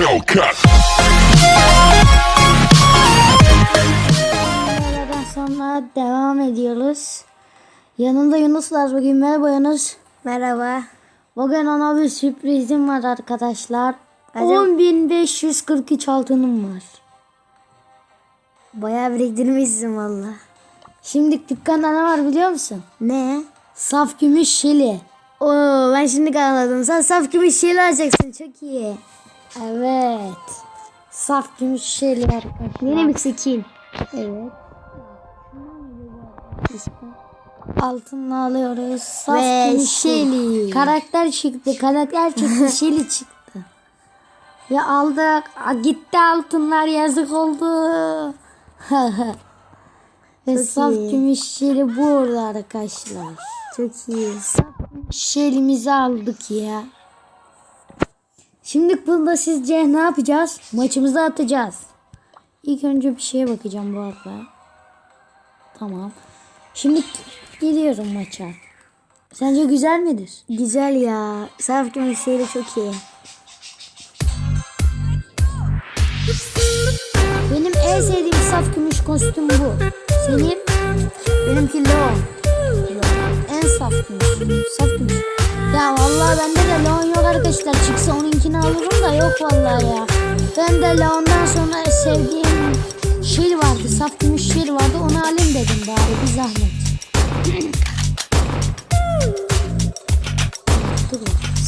Hellcat. Sonra devam ediyoruz. Yanında Yunus var bugün. Merhaba Yunus. Merhaba. Bugün ona bir sürprizim var arkadaşlar. Acaba- 10.543 altınım var. Bayağı biriktirmişsin valla. Şimdi dükkanda ne var biliyor musun? Ne? Saf gümüş şili. Oo ben şimdi anladım. Sen saf gibi şeyler alacaksın. Çok iyi. Evet. Saf gümüş şili arkadaşlar. Yine bir skin. Evet. Altınla alıyoruz. Saf Ve gümüş şeli. Karakter çıktı. Karakter çıktı. şeli çıktı. Ya aldık. Gitti altınlar yazık oldu. Ve Çok saf iyi. gümüş şeli burada arkadaşlar. Çok iyi. Şelimizi aldık ya. Şimdi bunda sizce ne yapacağız? Maçımızı atacağız. İlk önce bir şeye bakacağım bu arada. Tamam. Şimdi gidiyorum maça. Sence güzel midir? Güzel ya. Gibi şeyle çok iyi. Benim en sevdiğim saf gümüş kostüm bu. Senin Benimki low. en saf gümüş. Saf gümüş. Ya vallahi bende de Leon yok arkadaşlar. Çıksa onunkini alırım da yok vallahi ya. Ben de Leon'dan sonra sevdiğim şil vardı. Saf gümüş şil vardı. Onu alayım dedim bari bir zahmet.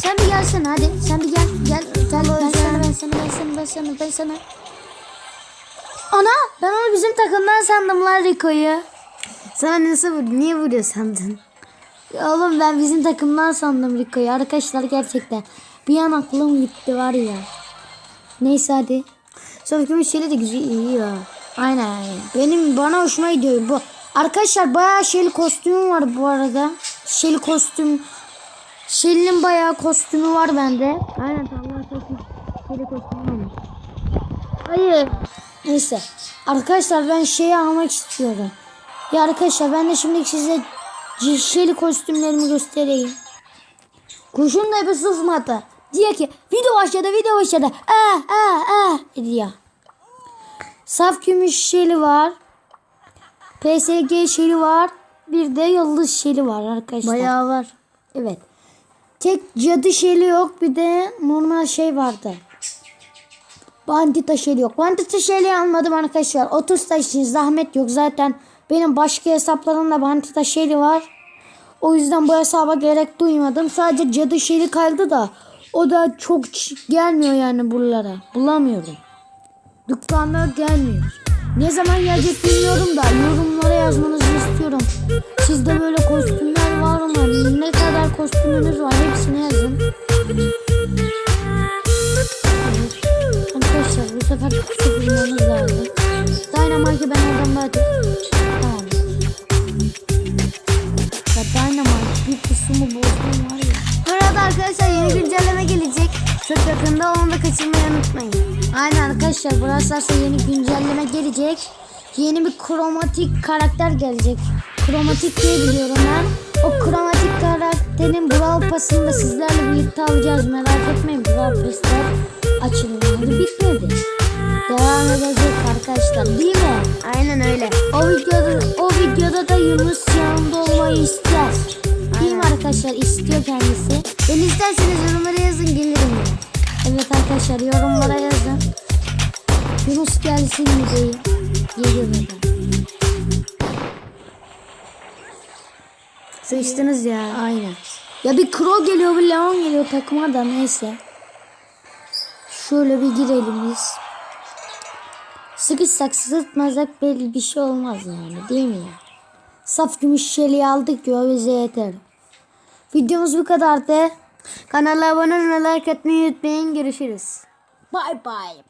Sen bir gelsene hadi. Sen bir gel. Gel. Gel. Ben sana ben sana ben sana ben sana ben sana. Ana ben onu bizim takımdan sandım lan Rico'yu. Sana nasıl vurdu? Niye vuruyor sandın? Oğlum ben bizim takımdan sandım Rico'yu. Arkadaşlar gerçekten. Bir an aklım gitti var ya. Neyse hadi. Saf gibi şeyle de güzel iyi ya. Aynen. Benim bana hoşuma gidiyor bu. Arkadaşlar bayağı şeyli kostümüm var bu arada. Şeyli kostüm. Şeylinin bayağı kostümü var bende. Aynen tamam çok iyi. Şeyle kostüm olmuş. Hayır. Neyse. Arkadaşlar ben şeyi almak istiyorum. Ya arkadaşlar ben de şimdi size şeyli kostümlerimi göstereyim. Kuşun da bir susmadı. Diyor ki video başladı video başladı. Ah ah ah diyor. Saf gümüş şeli var. PSG şeli var. Bir de yıldız şeli var arkadaşlar. Bayağı var. Evet. Tek cadı şeli yok. Bir de normal şey vardı. Bandita şeli yok. Bandita şeli almadım arkadaşlar. 30 taş için zahmet yok. Zaten benim başka hesaplarımda bandita şeli var. O yüzden bu hesaba gerek duymadım. Sadece cadı şeli kaldı da o da çok gelmiyor yani buralara. Bulamıyorum. Dükkanda gelmiyor. Ne zaman gelecek bilmiyorum da yorumlara yazmanızı istiyorum. Sizde böyle kostümler var mı? Ne kadar kostümünüz var? Hepsini yazın. Arkadaşlar bu sefer kutu bulmamız lazım. Dynamite'ı ben oradan verdim. Arkadaşlar yeni güncelleme gelecek. Çok yakında onu da kaçırmayı unutmayın. Aynen arkadaşlar Brawl Stars'a yeni güncelleme gelecek. Yeni bir kromatik karakter gelecek. Kromatik diye biliyorum ben. O kromatik karakterin Brawl Pass'ını da sizlerle birlikte alacağız. Merak etmeyin Brawl Pass'ler açılımları bitmedi. Devam edecek arkadaşlar değil mi? Aynen öyle. O videoda, o videoda da Yunus yanımda olmayı ister. Arkadaşlar? İstiyor kendisi. Ben isterseniz yorumlara yazın gelirim. Evet arkadaşlar yorumlara yazın. Yunus gelsin değil. Geliyor neden? Sıçtınız ya. Aynen. Ya bir Crow geliyor bir Leon geliyor takıma da neyse. Şöyle bir girelim biz. Sıkışsak sıkmazsak belli bir şey olmaz yani değil mi ya? Saf gümüş şeliği aldık ya bize yeter. Videomuz bu kadardı. Kanala abone olmayı, like atmayı unutmayın. Görüşürüz. Bye bye.